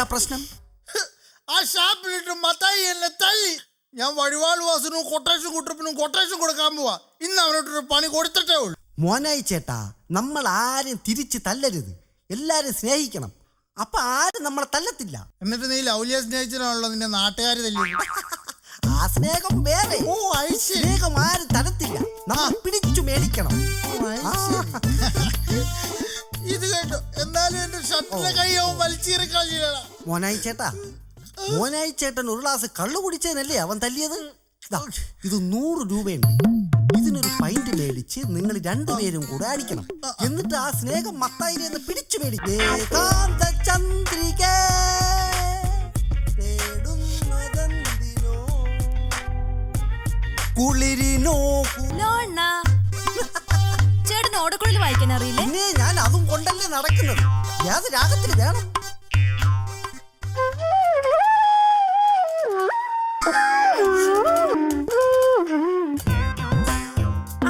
മോനയച്ച പ്രശ്നം? ആ ഷാപ്പിലിട്ട് മത്തായി എന്നെ തല്ലി ഞാൻ വഴിവാൾ വാസനും കൊട്ടേഷൻ കുട്ടപ്പിനും കൊട്ടേഷൻ കൊടുക്കാൻ പോവാ. ഇന്ന് അവനോട്ടൊരു പണി കൊടുത്തിട്ടേ ഉള്ളൂ. ചേട്ടാ നമ്മൾ ആരും തിരിച്ച് തല്ലരുത്. എല്ലാരും സ്നേഹിക്കണം. അപ്പൊ ആരും നമ്മളെ തല്ലത്തില്ല. എന്നിട്ട് നീ ലൗലിയ സ്നേഹിച്ചതിനാണല്ലോ നിന്റെ നാട്ടുകാർ തല്ലി. ആ സ്നേഹം വേറെ. ഓ. സ്നേഹം ആരും തരത്തില്ല. നമ്മൾ പിടിച്ചു മേടിക്കണം. ആ, ഇത് കേട്ടോ. എന്നാലും എന്റെ ഷർട്ടിലെ കൈയാവും വലിച്ചീറി ചേട്ടാ. മോനായി ചേട്ടൻ ഒരു ഗ്ലാസ് കള്ളു കുടിച്ചതിനല്ലേ അവൻ തല്ലിയത്? ദാ, ഇത് നൂറ് രൂപയുണ്ട്. ഇതിനൊരു പൈന്റ് മേടിച്ച് നിങ്ങൾ രണ്ടുപേരും കൂടെ അടിക്കണം. എന്നിട്ട് ആ സ്നേഹം മത്തായിനെ ഒന്ന് പിടിച്ചു മേടിക്കേ. ചന്ദ്രിക? കുളിരിനോ കു- ചേട്ടന് ഓടക്കുഴൽ വായിക്കാൻ അറിയില്ലേ? പിന്നെ ഞാൻ അതും കൊണ്ടല്ലേ നടക്കുന്നത്. ഞാൻ രാഗത്തിൽ വേണം.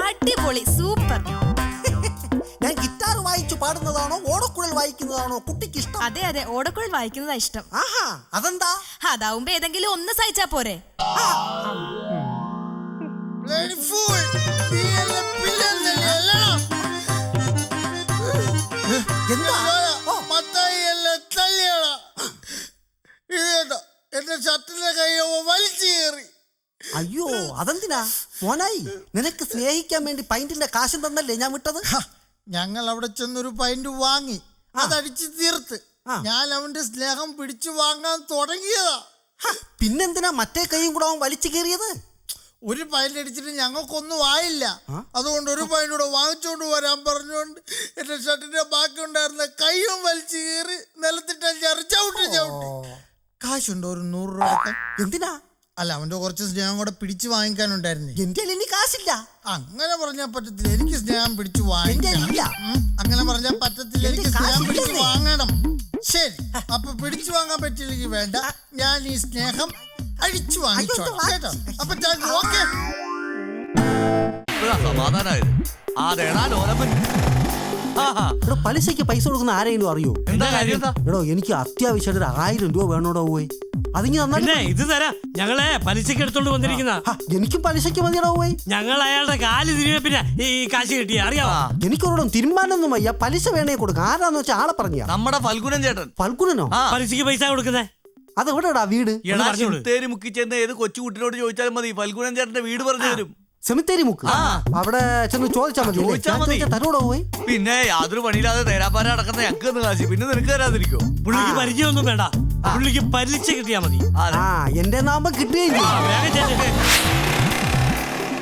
അടിപൊളി സൂപ്പർ. ഞാൻ ഗിറ്റാർ വായിച്ചു പാടുന്നതാണോ ഓടക്കുഴൽ വായിക്കുന്നതാണോ കുട്ടിക്ക് ഇഷ്ടം അതെ അതെ ഓടക്കുഴൽ വായിക്കുന്നതാ ഇഷ്ടം. ആഹാ അതെന്താ? അതാവുമ്പോ ഏതെങ്കിലും ഒന്ന് സഹിച്ചാ പോരെ. Bloody fool! എന്നെ പിള്ളേർ എന്റെ വലിച്ചു കയറി. അയ്യോ അതെന്തിനാ? മോനായി നിനക്ക് സ്നേഹിക്കാൻ വേണ്ടി പൈന്റിന്റെ കാശും തന്നല്ലേ ഞാൻ വിട്ടത്? ഞങ്ങൾ അവിടെ ചെന്നൊരു പൈന്റ് വാങ്ങി. അതടിച്ചു തീർത്ത്. ഞാൻ അവന്റെ സ്നേഹം പിടിച്ചു വാങ്ങാൻ തുടങ്ങിയതാ. പിന്നെന്തിനാ മറ്റേ കൈയും കൂടെ അവൻ വലിച്ചു കയറിയത്? ഒരു പൈലടിച്ചിട്ട് അടിച്ചിട്ട് ഞങ്ങൾക്കൊന്നും ആയില്ല അതുകൊണ്ട് ഒരു പൈനൂടെ വാങ്ങിച്ചുകൊണ്ട് വാങ്ങിച്ചോണ്ട് വരാൻ പറഞ്ഞുകൊണ്ട് എന്റെ ഷർട്ടിന്റെ ബാക്കി ഉണ്ടായിരുന്ന കൈയും വലിച്ചു കീറി നിലത്തിട്ട് ചവിട്ടി ചവിട്ടി. കാശുണ്ടോ ഒരു നൂറ് രൂപ? എന്തിനാ? അല്ല അവന്റെ കുറച്ച് സ്നേഹം കൂടെ പിടിച്ചു വാങ്ങിക്കാനുണ്ടായിരുന്നേ. എന്റെ ഇനി കാശില്ല. അങ്ങനെ പറഞ്ഞാൽ പറ്റത്തില്ല. എനിക്ക് സ്നേഹം പിടിച്ചു വാങ്ങിക്കാൻ ഇല്ല. അങ്ങനെ പറഞ്ഞാൽ പറ്റത്തില്ല. എനിക്ക് സ്നേഹം പിടിച്ചു വാങ്ങണം. ശരി. അപ്പൊ പിടിച്ചു വാങ്ങാൻ പറ്റില്ലെങ്കിൽ വേണ്ട. ഞാൻ ഈ സ്നേഹം അഴിച്ചു വാങ്ങിച്ചോളാം വാ- കേട്ടോ അപ്പൊ ഓക്കെ ഇപ്പഴാ സമാധാനായത്? അതേടാ ലോലപ്പൻ. ആഹാ, പലിശയ്ക്ക് പൈസ കൊടുക്കുന്ന ആരെങ്കിലും അറിയോ? എന്താ കാര്യം എന്താ? എടോ എനിക്ക് അത്യാവശ്യമായിട്ട് ഒരു ആയിരം രൂപ വേണോടോ പോയി അതിങ്ങി പിന്നെ ഇത് തരാം. ഞങ്ങളെ പലിശക്ക് എടുത്തോണ്ട് വന്നിരിക്കുന്ന. എനിക്കും പലിശയ്ക്ക് മതിയടോ പോയി ഞങ്ങൾ അയാളുടെ കാൽ തിരികെ പിന്നെ ഈ കാശ് കിട്ടിയ അറിയാമോ ആ, എനിക്കൊരിടം തീരുമാനമൊന്നും വയ്യ പലിശ വേണേ കൊടുക്കാം. ആരാന്ന് വെച്ചാൽ ആളെ പറഞ്ഞ നമ്മുടെ ഫൽഗുനൻ ചേട്ടൻ. ഫൽഗുനനോ? ആ. പലിശക്ക് പൈസ കൊടുക്കുന്നേ. അത് എവിടെടാ വീട്? എടാ. ചിത്തേരി മുക്കി ചെന്ന് ഏത് കൊച്ചു കുട്ടിയോട് ചോദിച്ചാലും മതി. ഫൽഗുനൻ ചേട്ടന്റെ വീട് പറഞ്ഞു തരും. സെമിത്തേരി മുക്ക്. ആ. അവിടെ ചെന്ന് ചോദിച്ചാൽ മതി ചോദിച്ചാൽ മതി. തരൂടോ പോയി? പിന്നെ യാതൊരു പണിയില്ലാതെ തേരാപ്പാര അടക്കുന്ന ഞങ്ങൾക്ക് ഒന്ന് കാശി. പിന്നെ നിനക്ക് തരാതിരിക്കോ പുള്ളിക്ക് പരിചയമൊന്നും വേണ്ട. പുള്ളിക്ക് പലിശ കിട്ടിയാ മതി. ആ എന്റെ നാമ കിട്ടുകയും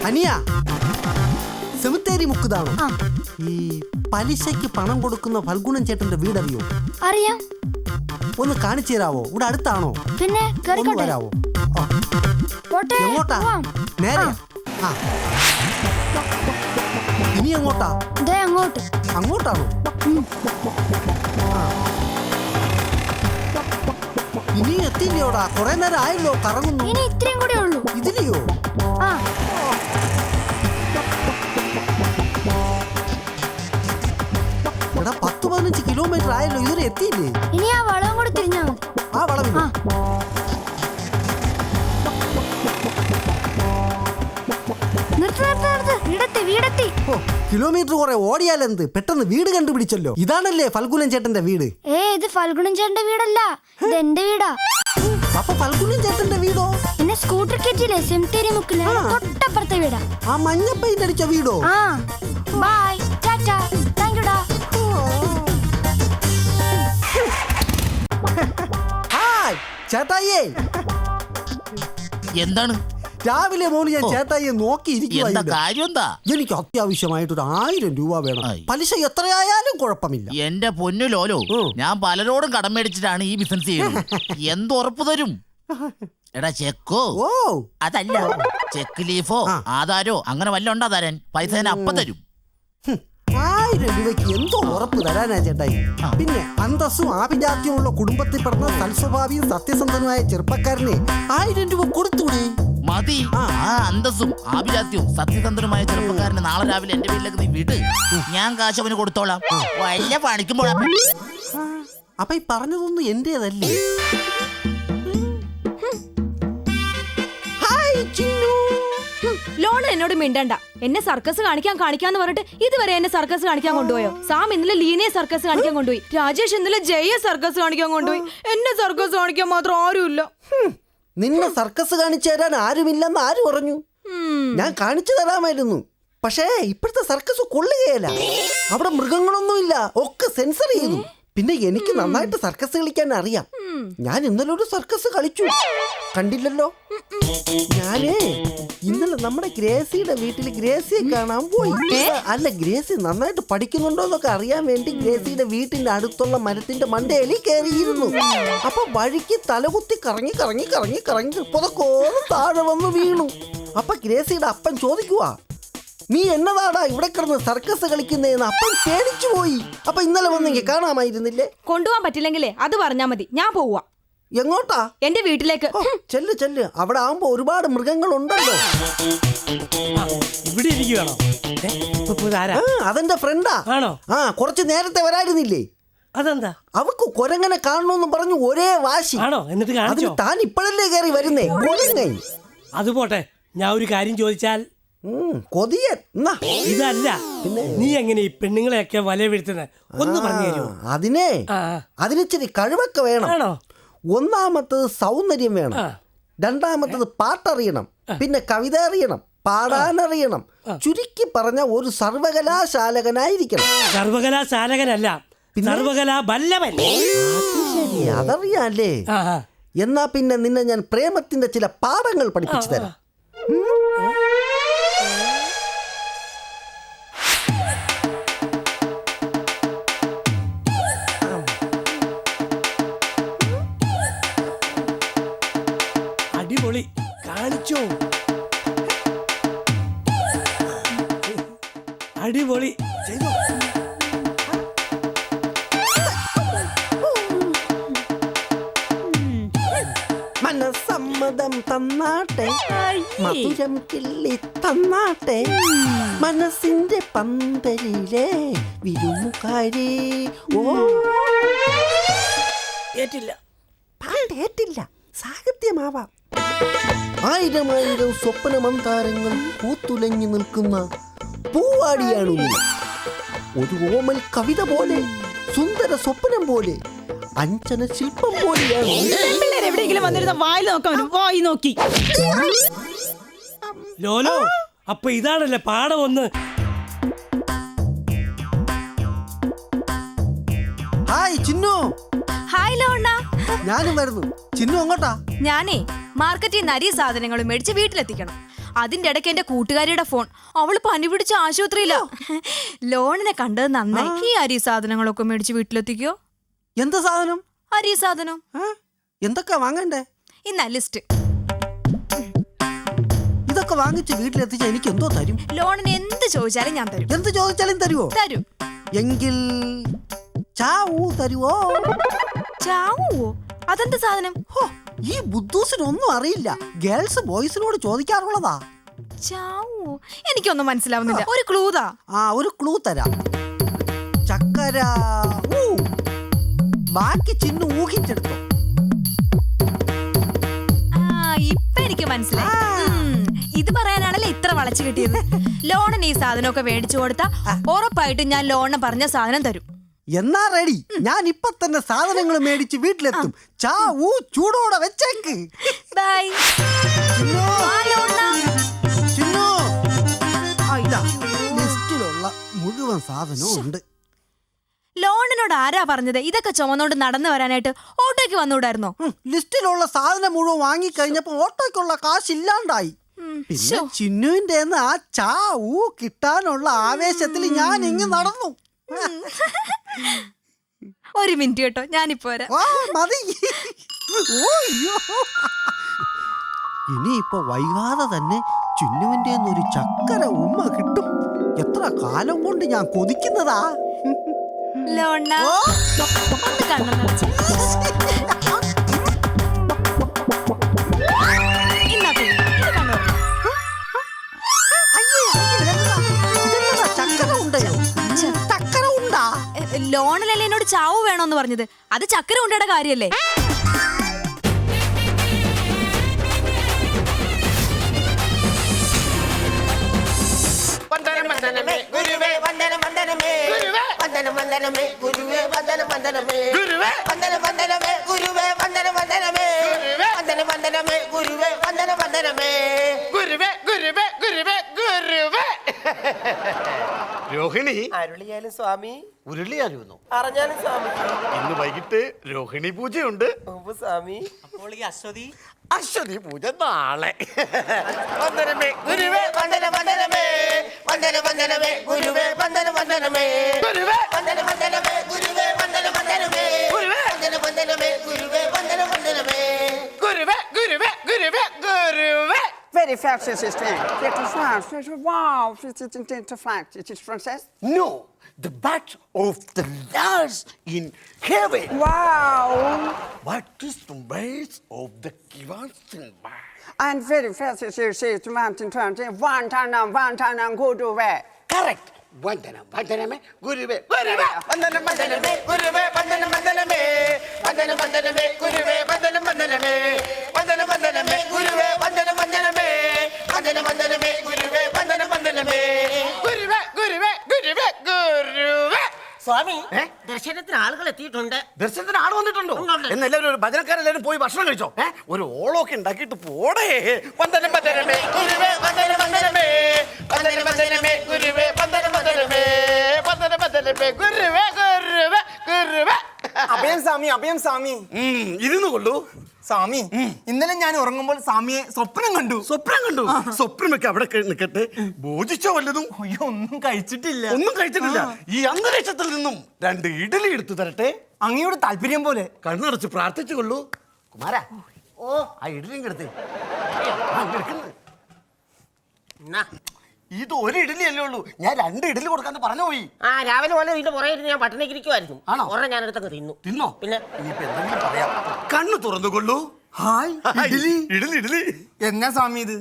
അനിയ സെമിത്തേരി മുക്കുതാണോ? ഈ പലിശയ്ക്ക് പണം കൊടുക്കുന്ന ഫൽഗുണൻ ചേട്ടന്റെ വീടറിയോ? അറിയാം. ഒന്ന് കാണിച്ചു തരാവോ? ഇവിടെ അടുത്താണോ? പിന്നെ ഒന്ന് കേറിക്കോട്ടെ വരാവോ? ആ, പോട്ടെ. എങ്ങോട്ടാ? പോവാം. നേരെ. ആ. ഇനി എങ്ങോട്ടാ? ദേ അങ്ങോട്ട്. അങ്ങോട്ടാണോ? ആ. ഇനി എത്തില്ലയോടാ കുറെ നേരം ആയല്ലോ കറങ്ങുന്നു. ഇനി ഇത്രയും കൂടെ ഉള്ളൂ. ഇതിലെയോ? ആ. പതിനഞ്ച് കിലോമീറ്റർ ആയല്ലോ ഇതുവരെ എത്തിയില്ലേ? ഇനി ആ വളവും കൂടെ തിരിഞ്ഞാ മതി. ആ വളവും ആ. നിർത്ത് നിർത്ത് നിർത്ത്. വീടെത്തി വീടെത്തി. ഓ കിലോമീറ്റർ കുറെ ഓടിയാലെന്ത്? പെട്ടെന്ന് വീട് കണ്ടുപിടിച്ചല്ലോ. ഇതാണല്ലേ ഫൽഗുനൻ ചേട്ടന്റെ വീട്? ഏ ഇത് ഫൽഗുണൻ ചേട്ടന്റെ വീടല്ല. ഇത് എന്റെ വീടാ. അപ്പൊ ഫൽഗുനൻ ചേട്ടന്റെ വീടോ? എന്നെ സ്കൂട്ടർ കയറ്റിയില്ലേ സെമിത്തേരി മുക്കിലെ? ആ. തൊട്ടപ്പുറത്തെ വീടാ. ആ മഞ്ഞ പെയിന്റ് അടിച്ച വീടോ ആ ബൈ ടാറ്റാ താങ്ക് യുടാ ചേട്ടായിയേ. എന്താണ്? രാവിലെ മോന് ഞാൻ ചേട്ടായി ചേട്ടായിയെ എന്താ കാര്യം എന്താ എനിക്ക് അത്യാവശ്യമായിട്ട് ഒരു ആയിരം രൂപ വേണം. ആയി. പലിശ എത്രയായാലും കുഴപ്പമില്ല. എന്റെ പൊന്നു ലോലോ. ഞാൻ പലരോടും കടം മേടിച്ചിട്ടാണ് ഈ ബിസിനസ് ചെയ്യുന്നത്. എന്ത് ഉറപ്പ് തരും? എടാ ചെക്കോ. ഓ. അതല്ല ചെക്ക് ലീഫോ ആ. ആധാരോ അങ്ങനെ വല്ല ഉണ്ടാ തരാൻ പൈസ ഞാൻ അപ്പൊ തരും. ഹും, ആയിരം രൂപയ്ക്ക് എന്തോ ഉറപ്പ് തരാനാ ചേട്ടായി. പിന്നെ അന്തസ്സും ആഭിജാത്യമുള്ള കുടുംബത്തിൽ പെടുന്ന സൽസ്വഭാവിയും സത്യസന്ധനുമായ ചെറുപ്പക്കാരനെ ആയിരം രൂപ കൊടുത്തൂടെ മതി. ആ. അന്തസ്സും ആഭിജാത്യവും സത്യസന്ധനുമായ ചെറുപ്പക്കാരനെ നാളെ രാവിലെ എന്റെ വീട്ടിലേക്ക് നീ വിട്. ഞാൻ കാശ് അവന് കൊടുത്തോളാം. വല്ല പണിക്കുമ്പോഴാ അപ്പൊ ഈ പറഞ്ഞതൊന്നും എന്റേതല്ലേ? ലോൺ എന്നോട് മിണ്ടണ്ട. എന്നെ സർക്കസ് കാണിക്കാൻ കാണിക്കാന്ന് പറഞ്ഞിട്ട് ഇതുവരെ എന്നെ സർക്കസ് കാണിക്കാൻ കൊണ്ടുപോയോ? സാം ഇന്നലെ ലീനയെ സർക്കസ് കാണിക്കാൻ കൊണ്ടുപോയി. രാജേഷ് ഇന്നലെ ജയ സർക്കസ് കാണിക്കാൻ കൊണ്ടുപോയി. എന്നെ സർക്കസ് കാണിക്കാൻ മാത്രം ആരുമില്ല. നിന്നെ സർക്കസ് കാണിച്ചു തരാൻ ആരുമില്ലെന്ന് ആര് പറഞ്ഞു? ഞാൻ കാണിച്ചു തരാമായിരുന്നു. പക്ഷേ ഇപ്പോഴത്തെ സർക്കസ് കൊള്ളുകയല്ല. അവിടെ മൃഗങ്ങളൊന്നുമില്ല. ഒക്കെ സെൻസർ ചെയ്തു. പിന്നെ എനിക്ക് നന്നായിട്ട് സർക്കസ് കളിക്കാൻ അറിയാം. ഞാൻ ഇന്നലെ ഒരു സർക്കസ് കളിച്ചു. കണ്ടില്ലല്ലോ? ഞാനേ ഇന്നലെ നമ്മുടെ ഗ്രേസിയുടെ വീട്ടിൽ ഗ്രേസിയെ കാണാൻ പോയി. അല്ല ഗ്രേസി നന്നായിട്ട് പഠിക്കുന്നുണ്ടോ എന്നൊക്കെ അറിയാൻ വേണ്ടി ഗ്രേസിയുടെ വീട്ടിന്റെ അടുത്തുള്ള മരത്തിന്റെ മണ്ടയിൽ കയറിയിരുന്നു അപ്പൊ വഴിക്ക് തലകുത്തി കറങ്ങി കറങ്ങി കറങ്ങി കറങ്ങി പുതക്കോളം താഴെ വന്ന് വീണു. അപ്പൊ ഗ്രേസിയുടെ അപ്പൻ ചോദിക്കുവാ നീ എന്നതാടാ ഇവിടെ കിടന്ന് സർക്കസ് കളിക്കുന്നതെന്ന് അപ്പം പേടിച്ചു പോയി അപ്പൊ ഇന്നലെ വന്നെങ്കിൽ കാണാമായിരുന്നില്ലേ? കൊണ്ടുപോകാൻ പറ്റില്ലെങ്കിലേ അത് പറഞ്ഞാ മതി. ഞാൻ പോവാ. എങ്ങോട്ടാ? എന്റെ വീട്ടിലേക്ക്. ഓ, ചെല്ല് ചെല്ല്. അവിടെ ആവുമ്പോ ഒരുപാട് മൃഗങ്ങളുണ്ടല്ലോ. ഇവിടെ ഇരിക്കുകയാണോ ഏ, ഇപ്പൊ ഇപ്പൊ ഇതാരാ ആ അതെന്റെ ഫ്രണ്ടാ ആണോ? ആ കുറച്ച് നേരത്തെ വരായിരുന്നില്ലേ? അതെന്താ? അവക്ക് കൊരങ്ങനെ കാണണമെന്ന് പറഞ്ഞു ഒരേ വാശി. ആണോ? എന്നിട്ട് അതിന് കാണിച്ചോ താൻ ഇപ്പോഴല്ലേ കയറി വരുന്നേ? കൊരങ്ങൻ അത് പോട്ടെ. ഞാൻ ഒരു കാര്യം ചോദിച്ചാൽ കൊതിയൻ. ഇതല്ല. ഇതല്ല നീ എങ്ങനെ ഈ പെണ്ണുങ്ങളെയൊക്കെ വല വീഴ്ത്തുന്നത് ഒന്ന് പറഞ്ഞു തരുമോ? അതിനെ അതിനിച്ചിരി കഴിവൊക്കെ വേണം. ആണോ? ഒന്നാമത്തത് സൗന്ദര്യം വേണം. രണ്ടാമത്തത് പാട്ടറിയണം. പിന്നെ കവിത അറിയണം പാടാനറിയണം ചുരുക്കി പറഞ്ഞ ഒരു സർവകലാശാലകനായിരിക്കണം. സർവകലാശാലകനല്ല. സർവകലാ ബല്ലവൻ അതറിയാല്ലേ. എന്നാ പിന്നെ നിന്നെ ഞാൻ പ്രേമത്തിന്റെ ചില പാഠങ്ങൾ പഠിപ്പിച്ചു തരാം. കിള്ളി തന്നാട്ടെ. മനസ്സിന്റെ പന്തലിലെ വിരുമുകാരി ഓ. പാട്ടേറ്റില്ല സാഹിത്യമാവാം. ആയിരം ആയിരം സ്വപ്ന മന്ദാരങ്ങൾ പൂത്തുലഞ്ഞു നിൽക്കുന്ന പൂവാടിയാണ് ഒരു ഓമൽ കവിത പോലെ സുന്ദര സ്വപ്നം പോലെ അഞ്ചന ശില്പം പോലെയാണ്. എവിടെയെങ്കിലും വന്നിരുന്ന വായിൽ നോക്കാൻ വായി നോക്കി. ലോലോ അപ്പൊ ഇതാണല്ലേ പാടം ഒന്ന് ഹായ് ചിന്നു. ഹായ് ലോണ. ഞാനും വരുന്നു. ചിന്നു അങ്ങോട്ടാ? ഞാനേ മാർക്കറ്റിൽ നിന്ന് അരി സാധനങ്ങളും മേടിച്ച് വീട്ടിലെത്തിക്കണം. അതിന്റെ ഇടയ്ക്ക് എന്റെ കൂട്ടുകാരിയുടെ ഫോൺ. അവൾ പനി പിടിച്ച ആശുപത്രിയിലോ. ലോണിനെ കണ്ടത് നന്നായി. ഈ അരി സാധനങ്ങളൊക്കെ മേടിച്ച് വീട്ടിലെത്തിക്കോ. എന്താ സാധനം? അരി സാധനം? എന്തൊക്കെ വാങ്ങണ്ടേ? ഇന്ന ലിസ്റ്റ്. ഇതൊക്കെ വാങ്ങിച്ച് വീട്ടിലെത്തിച്ച എനിക്ക് എന്തോ തരും? ലോണിന് എന്ത് ചോദിച്ചാലും ഞാൻ തരും. എന്ത് ചോദിച്ചാലും തരുവോ? തരും. എങ്കിൽ ചാവൂ തരുവോ? ചാവുവോ? അതെന്ത് സാധനം? ഹോ, ഈ ബുദ്ധൂസിനൊന്നും അറിയില്ല. ഗേൾസ് ബോയ്സിനോട് ചോദിക്കാറുള്ളതാ. ചാവുവോ? എനിക്കൊന്നും മനസ്സിലാവുന്നില്ല. ഒരു ക്ലൂതാ ആ ഒരു ക്ലൂ തരാം. ചക്കര ഊ. ബാക്കി ചിന്നു ഊഹിച്ചെടുത്തോ. കിട്ടിയത്? ലോണിന് ഈ സാധനമൊക്കെ മേടിച്ചു കൊടുത്താ ഉറപ്പായിട്ടും ഞാൻ ലോണിന് പറഞ്ഞ സാധനം തരും. എന്നാ റെഡി. ഞാൻ ഇപ്പൊ തന്നെ സാധനങ്ങൾ മേടിച്ച് വീട്ടിലെത്തും. ചാ ഊ ചൂടോടെ വെച്ചേക്ക്. ബൈ. ചിന്നോ. ആ, ഇതാ. ലിസ്റ്റിലുള്ള മുഴുവൻ സാധനവും ഉണ്ട്. ലോണിനോട് ആരാ പറഞ്ഞത്? ഇതൊക്കെ ചുമന്നോണ്ട് നടന്നു വരാനായിട്ട് ഓട്ടോയ്ക്ക് വന്നുകൂടായിരുന്നോ? ഉം, ലിസ്റ്റിലുള്ള സാധനം മുഴുവൻ വാങ്ങിക്കഴിഞ്ഞപ്പോ ഓട്ടോയ്ക്കുള്ള കാശ് ഇല്ലാണ്ടായി. പിന്നെ ചിന്നുവിന്റെ ആ ചാ ഊ കിട്ടാനുള്ള ആവേശത്തിൽ ഞാൻ ഇങ്ങ് നടന്നു ഒരു മിനിറ്റ് കേട്ടോ ഞാനിപ്പോ മതി. ഇനിയിപ്പോ വൈകാതെ തന്നെ ചിന്നുവിന്റെ ഒരു ചക്കര ഉമ്മ കിട്ടും. എത്ര കാലം കൊണ്ട് ഞാൻ കൊതിക്കുന്നതാ? ലോണ്ണ കണ്ണു നിറച്ച്. ലോണിലല്ലേ എന്നോട് ചാവ് വേണോന്ന് പറഞ്ഞത്? അത് ചക്കര കൊണ്ടയുടെ കാര്യല്ലേ? വന്ദനം വന്ദനമേ. ഗുരുവേ. വന്ദനം വന്ദനമേ. വന്ദനം വന്ദനമേ. ഗുരുവേ വന്ദനം വന്ദനമേ. ഗുരുവേ. വന്ദനം വന്ദനമേ. ഗുരുവേ വന്ദനം വന്ദനമേ. വന്ദനം വന്ദനമേ ഗുരുവേ വന്ദന വന്ദനമേ. ഗുരുവേ ഗുരുവേ ഗുരുവേ ഗുരുവേ. രോഹിണി. അരുളിയാലും സ്വാമി. ഉരുളിയായിരുന്നു അറിഞ്ഞാലും സ്വാമി. ഇന്ന് വൈകിട്ട് രോഹിണി പൂജയുണ്ട്. ഉപ്പ് സ്വാമി. അശ്വതി? അശ്വതി പൂജ നാളെ. വന്ദനമേ ഗുരുവേ Vandana വന്ദനമേ. Vandana വന്ദനമേ ഗുരുവേ Vandana വന്ദനമേ. ഗുരുവേ. Vandana വന്ദനമേ ഗുരുവേ Vandana വന്ദനമേ. ഗുരുവേ. Vandana വന്ദനമേ ഗുരുവേ Vandana വന്ദനമേ. goody vet, goody vet, goody vet. Very fascinating. Quelques soirs, je wow, c'est fact. It is français? No, the bat of the last in heaven. Wow. What is the base of the Kiwansin bat? And very fascinating, mountain turns, one time, and one time, and go to where? Correct. Vandanam, വന്ദനമേ ഗുരുവേ. വന്ദനം വന്ദനമേ ഗുരുവേ വന്ദനം വന്ദനമേ വന്ദനം വന്ദനമേ ഗുരുവേ വന്ദനം വന്ദനമേ വന്ദനം വന്ദനമേ ഗുരുവേ വന്ദനം വന്ദനമേ വന്ദനം വന്ദനമേ ഗുരുവേ വന്ദനം വന്ദനമേ ഗുരുവേ ഗുരുവേ ഗുരുവേ ഗുരുവേ സ്വാമി ദർശനത്തിന് ആളുകൾ എത്തിയിട്ടുണ്ട്. ദർശനത്തിന് ആൾ വന്നിട്ടുണ്ടോ? എന്ന് എല്ലാവരും ഒരു ഭജനക്കാരെല്ലാവരും പോയി ഭക്ഷണം കഴിച്ചോ? ഏ? ഒരു ഓളമൊക്കെ ഉണ്ടാക്കിയിട്ട് പോടേ. വന്ദനം വന്ദനമേ ഗുരുവേ വന്ദനം വന്ദനമേ. വന്ദനം വന്ദനമേ ഗുരുവേ വന്ദനം വന്ദനമേ. വന്ദനം വന്ദനമേ ഗുരുവേ ഗുരുവേ ഗുരുവേ. അഭയം സ്വാമി അഭയം സ്വാമി ഇരുന്ന് കൊള്ളൂ. സ്വാമി ഇന്നലെ ഞാൻ ഉറങ്ങുമ്പോൾ സ്വാമിയെ സ്വപ്നം കണ്ടു. സ്വപ്നം കണ്ടു. സ്വപ്നമൊക്കെ അവിടെ നിൽക്കട്ടെ ബോധിച്ചോ വല്ലതും? അയ്യോ ഒന്നും കഴിച്ചിട്ടില്ല. ഒന്നും കഴിച്ചിട്ടില്ല. ഈ അന്തരീക്ഷത്തിൽ നിന്നും രണ്ട് ഇഡലി എടുത്തു തരട്ടെ. അങ്ങയോട് താല്പര്യം പോലെ. കണ്ണടച്ച് പ്രാർത്ഥിച്ചു കൊള്ളൂ. കുമാര ഓ. ആ ഇഡലിയും കിടത്ത് ഇത് ഒരു ഇഡലി അല്ലേ ഉള്ളൂ? ഞാൻ രണ്ട് ഇഡലി കൊടുക്കാന്ന് പറഞ്ഞു പോയി. ആ രാവിലെ പോലെ ഇതിന്റെ പുറകെ ഇരുന്ന് ഞാൻ പട്ടിണിക്ക് ഇരിക്കുമായിരുന്നു ആണോ? ഒരെണ്ണം ഞാൻ എടുത്തങ്ങ് തിന്നു. തിന്നോ? പിന്നെ? ഇനിയിപ്പോ എന്തെങ്കിലും പറയാം. കണ്ണു തുറന്നു കൊള്ളൂ. ഹായ് ഇഡ്ഡലി. ഇഡലി ഇഡലി എന്നാ സ്വാമി ഇത്?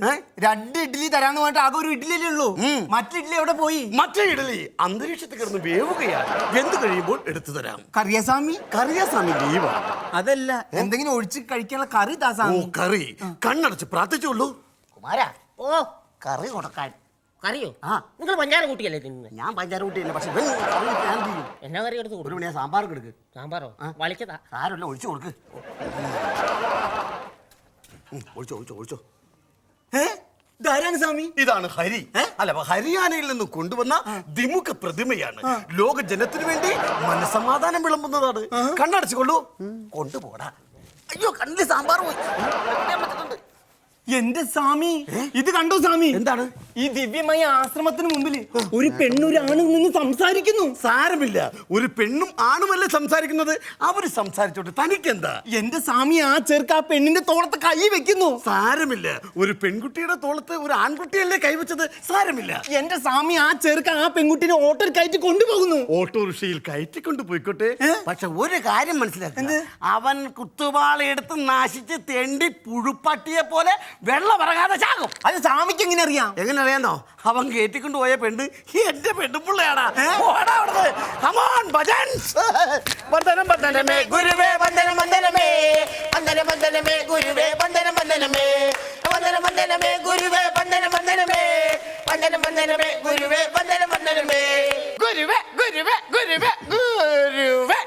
രണ്ട് ഇഡ്ഡലി തരാന്ന് പറഞ്ഞിട്ട് ആകെ ഒരു ഇഡ്ഡലി അല്ലേ ഉള്ളൂ? മറ്റേ ഇഡ്ഡലി എവിടെ പോയി? മറ്റേ ഇഡ്ഡലി അന്തരീക്ഷത്തിൽ കിടന്ന് വേവുകയാണ്. വെന്ത് കഴിയുമ്പോൾ എടുത്തു തരാം. കറിയ സ്വാമി? കറിയാസ്വാമി ലീവാണ്. അതല്ല എന്തെങ്കിലും ഒഴിച്ച് കഴിക്കാനുള്ള കറി താ ഓ സ്വാമി. കറി. കണ്ണടച്ച് പ്രാർത്ഥിച്ചുള്ളൂ കുമാരാ ഓ കറി കൊടുക്കാൻ. കറിയോ? ആ. നിങ്ങൾ പഞ്ചാര കൂട്ടിയല്ലേ തിന്നുന്നത് ഞാൻ പഞ്ചാര കൂട്ടിയില്ല പക്ഷെ ഇവൻ കറി ഞാൻ ചെയ്യും എന്നാ കറി എടുത്ത് ഒരു കൊടുക്കും മണിയാ സാമ്പാർ എടുക്ക്. സാമ്പാറോ? വളിച്ചതാ? സാരമില്ല ഒഴിച്ചു കൊടുക്ക്. ഉം, ഒഴിച്ചോ ഒഴിച്ചോ ഒഴിച്ചോ. ഏ? സ്വാമി? ഇതാണ് ഹരി. അല്ല അപ്പൊ ഹരിയാനയിൽ നിന്ന് കൊണ്ടുവന്ന ദ്വിമുഖ പ്രതിമയാണ്. ലോക ജനത്തിനു വേണ്ടി മനസമാധാനം വിളമ്പുന്നതാണ്. കണ്ണടച്ചു കൊള്ളു. കൊണ്ടുപോടാ. അയ്യോ കണ്ണിൽ സാമ്പാർ പോയി. പറ്റുന്നുണ്ട്. എന്റെ സ്വാമി. ഇത് കണ്ടോ സ്വാമി? എന്താണ്? ഈ ദിവ്യമായ ആശ്രമത്തിന് മുമ്പിൽ ഒരു പെണ്ണൊരാണും നിന്ന് സംസാരിക്കുന്നു. സാരമില്ല. ഒരു പെണ്ണും ആണുമല്ലേ സംസാരിക്കുന്നത്? അവർ സംസാരിച്ചോട്ടെ. തനിക്കെന്താ? എന്റെ സ്വാമി ആ ചെറുക്ക് ആ പെണ്ണിന്റെ തോളത്ത് കൈ വെക്കുന്നു. സാരമില്ല. ഒരു പെൺകുട്ടിയുടെ തോളത്ത് ഒരു ആൺകുട്ടിയല്ലേ കൈവച്ചത് സാരമില്ല. എന്റെ സ്വാമി ആ ചെറുക്ക് ആ പെൺകുട്ടിനെ ഓട്ടോയിൽ കയറ്റി കൊണ്ടുപോകുന്നു. ഓട്ടോറിക്ഷയിൽ കയറ്റി കൊണ്ടുപോയിക്കോട്ടെ. പക്ഷെ ഒരു കാര്യം മനസ്സിലാക്കുന്നത് അവൻ കുത്തുവാളെടുത്ത് നാശിച്ച് നശിച്ച് തെണ്ടി പുഴുപ്പട്ടിയെ പോലെ വെള്ളം ഇറങ്ങാതെ ചാകും അത് സ്വാമിക്ക് എങ്ങനെ അറിയാം എങ്ങനെ അറിയാന്നോ അവൻ കേട്ടിക്കൊണ്ട് പോയ പെണ്ണ് എന്റെ പെണ്ണുപിള്ളയാടാ ഓടാ അവിടുന്ന്. വന്ദനം വന്ദനമേ ഗുരുവേ വന്ദനം വന്ദനമേ വന്ദനം വന്ദനമേ ഗുരുവേ വന്ദനം വന്ദനമേ വന്ദനം വന്ദനമേ ഗുരുവേ വന്ദനം വന്ദനമേ വന്ദനം വന്ദനമേ ഗുരുവേ വന്ദനം വന്ദനമേ ഗുരുവേ ഗുരുവേ ഗുരുവേ ഗുരുവേ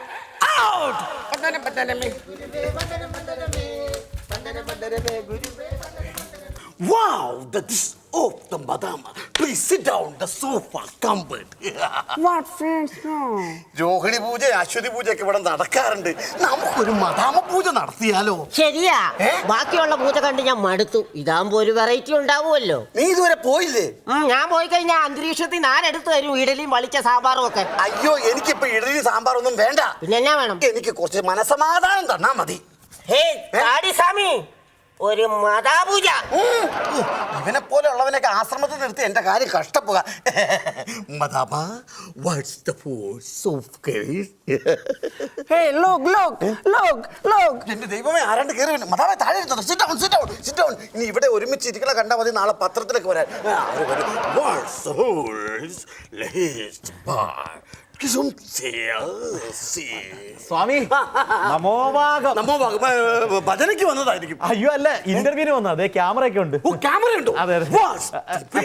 ഔട്ട് വന്ദനം വന്ദനമേ Wow, that is of the madam. Please sit down, the sofa, comfort. What friends? No? Rohini പൂജ അശ്വതി പൂജയൊക്കെ ഇവിടെ നടക്കാറുണ്ട്. നമുക്കൊരു മദാമ പൂജ നടത്തിയാലോ? ശരിയാ. ബാക്കിയുള്ള പൂജ കണ്ട് ഞാൻ മടുത്തു. ഇതാകുമ്പോ ഒരു വെറൈറ്റി ഉണ്ടാവുമല്ലോ. നീ ഇതുവരെ പോയില്ലേ? ഉം, ഞാൻ പോയി കഴിഞ്ഞാൽ അന്തരീക്ഷത്തിൽ ഞാൻ എടുത്തു തരും ഇഡലിയും വളിച്ച സാമ്പാറും ഒക്കെ. അയ്യോ എനിക്കിപ്പോ ഇഡലി സാമ്പാറൊന്നും വേണ്ട. പിന്നെ എന്നാ വേണം? എനിക്ക് കുറച്ച് മനസമാധാനം തന്നാ മതി. ഹേ താടി സ്വാമി. ഒരു മതാപൂജ. ഇവനെ പോലെ ഉള്ളവനൊക്കെ ആശ്രമത്തിൽ നിർത്തി എന്റെ കാര്യം കഷ്ടപ്പുക the force of hey look, look, look, look. എന്റെ ദൈവമേ ആരാണ്ട് കയറി മതാബ താഴെ ഇരുന്നോ? Sit down sit down sit down ഇനി ഇവിടെ ഒരുമിച്ച് ഇരിക്കണ കണ്ടാൽ മതി നാളെ പത്രത്തിലേക്ക് വരാൻ. സ്വാമി നമോഭാഗം നമ്മ ഭജനയ്ക്ക് വന്നതായിരിക്കും. അയ്യോ അല്ല ഇന്റർവ്യൂവിന് വന്ന അതെ ക്യാമറ ഒക്കെ ഉണ്ട്. ഓ ക്യാമറ ഉണ്ടോ? അതെ, അതെ. വാ, സ്റ്റിപ്പേ.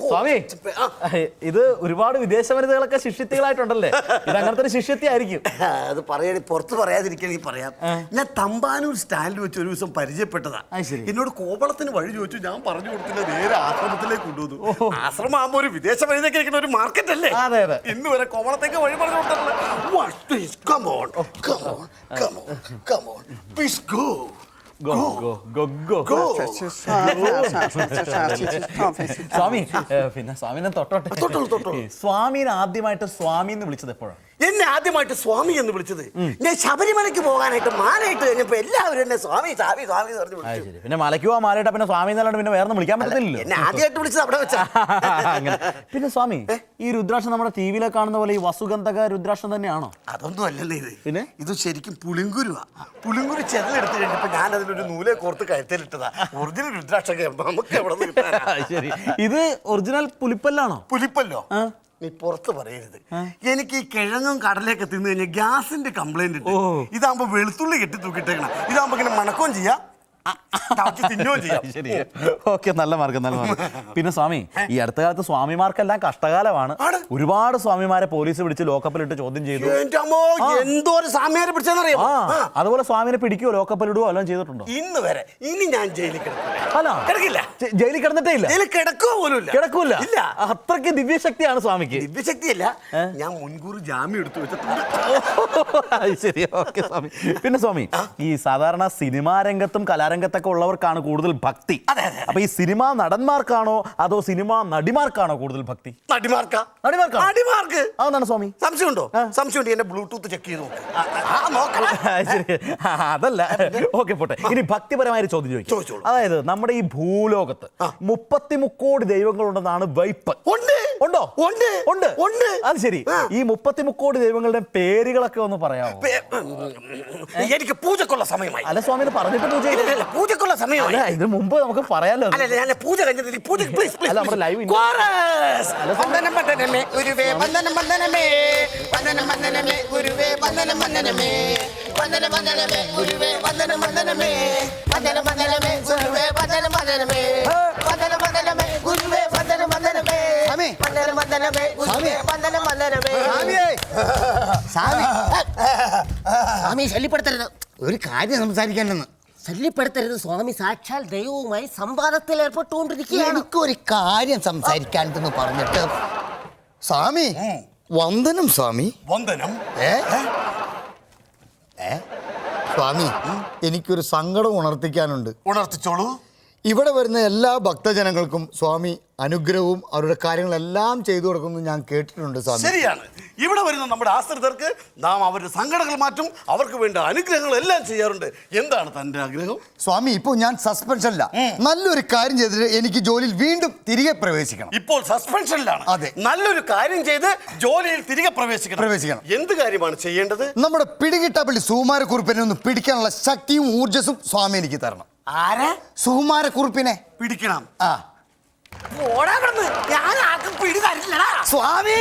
ഓ, സ്വാമി. ആ, ഇത് ഒരുപാട് വിദേശ വനിതകളൊക്കെ ശിഷ്യത്തികളായിട്ടുണ്ടല്ലേ? ഇത് അങ്ങനത്തെ ഒരു ശിഷ്യത്തി ആയിരിക്കും അത് പറയണി പുറത്ത് പറയാതിരിക്കണെങ്കിൽ പറയാം. ഞാൻ തമ്പാനൂർ സ്റ്റാൻഡിൽ വെച്ച് ഒരു ദിവസം പരിചയപ്പെട്ടതാ. അത് ശരി. എന്നോട് കോവളത്തിന് വഴി ചോദിച്ചു ഞാൻ പറഞ്ഞു കൊടുത്തില്ല നേരെ ആശ്രമത്തിലേക്ക് കൊണ്ടുവന്നു. ആശ്രമം ആകുമ്പോ ഒരു വിദേശ വനിതയ്ക്ക് ഒരു മാർക്കറ്റ് അല്ലേ? അതെ, അതെ. ഇന്ന് വരെ കോവളത്തേക്ക് വഴി പറഞ്ഞു കൊടുത്തിട്ടില്ല Come on, come on, come on, come on. Please go. Go go go go Go. Swami ഏ, പിന്നെ സ്വാമിനെ തൊട്ടോട്ടെ തൊട്ടോളൂ, തൊട്ടോളൂ. ഈ സ്വാമീനെ ആദ്യമായിട്ട് സ്വാമി എന്ന് വിളിച്ചത് എപ്പോഴാണ് എന്നെ ആദ്യമായിട്ട് സ്വാമി എന്ന് വിളിച്ചത്. ഞാൻ ശബരിമലയ്ക്ക് പോകാനായിട്ട് മാലയിട്ട് കഴിഞ്ഞപ്പോ എല്ലാവരും എന്നെ സ്വാമി സ്വാമി സ്വാമി എന്ന് പറഞ്ഞു വിളിച്ചു. ശരി. പിന്നെ മലയ്ക്ക് പോവാ മാലയിട്ട പിന്നെ സ്വാമി എന്നല്ലാണ്ട് പിന്നെ വേറെ വിളിക്കാൻ പറ്റത്തില്ലല്ലോ. എന്നെ ആദ്യമായിട്ട് വിളിച്ചത് അവിടെ വെച്ചാ. അങ്ങനെ. പിന്നെ സ്വാമി ഈ രുദ്രാക്ഷം നമ്മുടെ ടി വിയിലെ കാണുന്ന പോലെ ഈ വസുഗന്ധക രുദ്രാക്ഷം തന്നെയാണോ? അതൊന്നും അല്ലല്ലേ ഇത്. പിന്നെ? ഇത് ശരിക്കും പുളിങ്കുരുവാ. പുളിങ്കുരു ചെതലെടുത്ത് കഴിഞ്ഞപ്പോ ഞാൻ അതിലൊരു നൂലെ കോർത്ത് കഴുത്തിലിട്ടതാ. ഒറിജിനൽ രുദ്രാക്ഷം നമുക്ക് എവിടെ നിന്ന് കിട്ടാനാ? ശരി. ഇത് ഒറിജിനൽ പുലിപ്പല്ലാണോ പുലിപ്പല്ലോ ആ. നീ പുറത്ത് പറയരുത്. എനിക്ക് ഈ കിഴങ്ങും കടലയൊക്കെ തിന്നു കഴിഞ്ഞാൽ ഗ്യാസിന്റെ കംപ്ലൈന്റ്. ഇതാകുമ്പോ വെളുത്തുള്ളി കെട്ടി തൂക്കിട്ടേക്കണം ഇതാകുമ്പോ ഇങ്ങനെ മണക്കുകയും ചെയ്യാം. ഓക്കെ നല്ല മാർഗം നല്ല മാർഗം പിന്നെ സ്വാമി ഈ അടുത്ത കാലത്ത് സ്വാമിമാർക്കെല്ലാം കഷ്ടകാലമാണ് ഒരുപാട് സ്വാമിമാരെ പോലീസ് പിടിച്ച് ലോക്കപ്പിലിട്ട് ചോദ്യം ചെയ്തു ആ ആ. അതുപോലെ സ്വാമിനെ പിടിക്കുകയോ ലോക്കപ്പിലിടുകയോ എല്ലാം ചെയ്തിട്ടുണ്ടോ ഇന്ന് വരെ ഇനി ഞാൻ ജയിലിൽ അല്ല കിടക്കില്ല ജയിലിൽ കിടന്നിട്ടേ ഇല്ല ജയിലിൽ പോലും കിടക്കൂല ഇല്ല അത്രയ്ക്ക് ദിവ്യശക്തിയാണ് സ്വാമിക്ക് ദിവ്യശക്തിയല്ല ഞാൻ മുൻകൂർ ജാമ്യം എടുത്തു വെച്ചിട്ടുണ്ട് ശരി ഓക്കെ സ്വാമി പിന്നെ സ്വാമി ഈ സാധാരണ സിനിമാ രംഗത്തും കലാരംഗത്തൊക്കെ ഉള്ളവർക്കാണ് കൂടുതൽ ഭക്തി. അപ്പൊ ഈ സിനിമാ നടന്മാർക്കാണോ അതോ സിനിമാ നടിമാർക്കാണോ കൂടുതൽ ഭക്തി? നടിമാർക്കാ. നടിമാർക്കാ നടിമാർക്ക്. അതെന്താണ് സ്വാമി? സംശയമുണ്ടോ? സംശയമുണ്ട്. എന്നെ ബ്ലൂടൂത്ത് ചെക്ക് ചെയ്ത് നോക്ക്. അതല്ല. ഓക്കെ പോട്ടെ. ഇനി ഭക്തിപരമായ ഒരു ചോദ്യം ചോദിക്കും. അതായത് നമ്മുടെ ഈ ഭൂലോകത്ത് മുപ്പത്തി മുക്കോടി ദൈവങ്ങളുണ്ടെന്നാണ് വൈപ്പ്. ഉണ്ട്. ഉണ്ടോ? ഉണ്ട്. ഉണ്ട്. ഉണ്ട്. അത് ശരി. ഈ മുപ്പത്തി മുക്കോടി ദൈവങ്ങളുടെ പേരുകളൊക്കെ ഒന്ന് പറയാമോ? എനിക്ക് പൂജക്കുള്ള സമയമായി. അല്ല സ്വാമി പറഞ്ഞിട്ട് പൂജ ഇല്ല, പൂജക്കുള്ള സമയമാണ് അല്ല ഇതിന് മുമ്പ് നമുക്ക് പറയാലോ. അല്ല അല്ല, ഞാൻ പൂജ കഴിഞ്ഞിട്ട് പൂജ പ്ലീസ് അല്ല, നമ്മുടെ live ഇല്ല. വന്ദനം വന്ദനമേ ഗുരുവേ വന്ദനം വന്ദനമേ. വന്ദനം വന്ദനമേ ഗുരുവേ വന്ദനം വന്ദനമേ. വന്ദനം വന്ദനമേ ഗുരുവേ വന്ദനം വന്ദനമേ. വന്ദനം വന്ദനമേ ഗുരുവേ വന്ദനം വന്ദനമേ. വന്ദനം വന്ദനമേ ഗുരുവേ വന്ദനം വന്ദനമേ. വന്ദനം വന്ദനമേ ഗുരുവേ വന്ദനം വന്ദനമേ. സ്വാമി. സ്വാമി ശല്യപ്പെടുത്തരുത്. ഒരു കാര്യം സംസാരിക്കാനെന്ന്. ശല്യപ്പെടുത്തരുത് സ്വാമി. സാക്ഷാൽ ദൈവവുമായി സംവാദത്തിൽ ഏർപ്പെട്ടുകൊണ്ടിരിക്കുകയാണ് എനിക്കൊരു കാര്യം സംസാരിക്കാനുണ്ടെന്ന് പറഞ്ഞിട്ട് സ്വാമി വന്ദനം സ്വാമി. വന്ദനം? ഏ? ഏ? സ്വാമി എനിക്കൊരു സങ്കടം ഉണർത്തിക്കാനുണ്ട്. ഉണർത്തിച്ചോളൂ. ഇവിടെ വരുന്ന എല്ലാ ഭക്തജനങ്ങൾക്കും സ്വാമി അനുഗ്രഹവും അവരുടെ കാര്യങ്ങളെല്ലാം ചെയ്തു കൊടുക്കുന്നു ഞാൻ കേട്ടിട്ടുണ്ട് സ്വാമി. ശരിയാണ്. ഇവിടെ വരുന്ന നമ്മുടെ ആശ്രിതർക്ക് നാം അവരുടെ സങ്കടങ്ങൾ മാറ്റും അവർക്ക് വേണ്ട അനുഗ്രഹങ്ങൾ എല്ലാം ചെയ്യാറുണ്ട്. എന്താണ് തന്റെ ആഗ്രഹം? സ്വാമി ഇപ്പോൾ ഞാൻ സസ്പെൻഷനില്ല നല്ലൊരു കാര്യം ചെയ്തിട്ട് എനിക്ക് ജോലിയിൽ വീണ്ടും തിരികെ പ്രവേശിക്കണം. ഇപ്പോൾ സസ്പെൻഷനിലാണ് അതെ. നല്ലൊരു കാര്യം ചെയ്ത് ജോലിയിൽ തിരികെ പ്രവേശിക്കണം. പ്രവേശിക്കണം. എന്ത് കാര്യമാണ് ചെയ്യേണ്ടത്? നമ്മുടെ പിടികിട്ടാപ്പള്ളി സുകുമാരക്കുറിപ്പിനെ ഒന്ന് പിടിക്കാനുള്ള ശക്തിയും ഊർജസും സ്വാമി എനിക്ക് തരണം. ആരെ? സുകുമാരക്കുറിപ്പിനെ പിടിക്കണം. ആ. ഓടാ കിടന്ന്. ഞാൻ ആർക്കും പിടി തരില്ലടാ. സ്വാമി!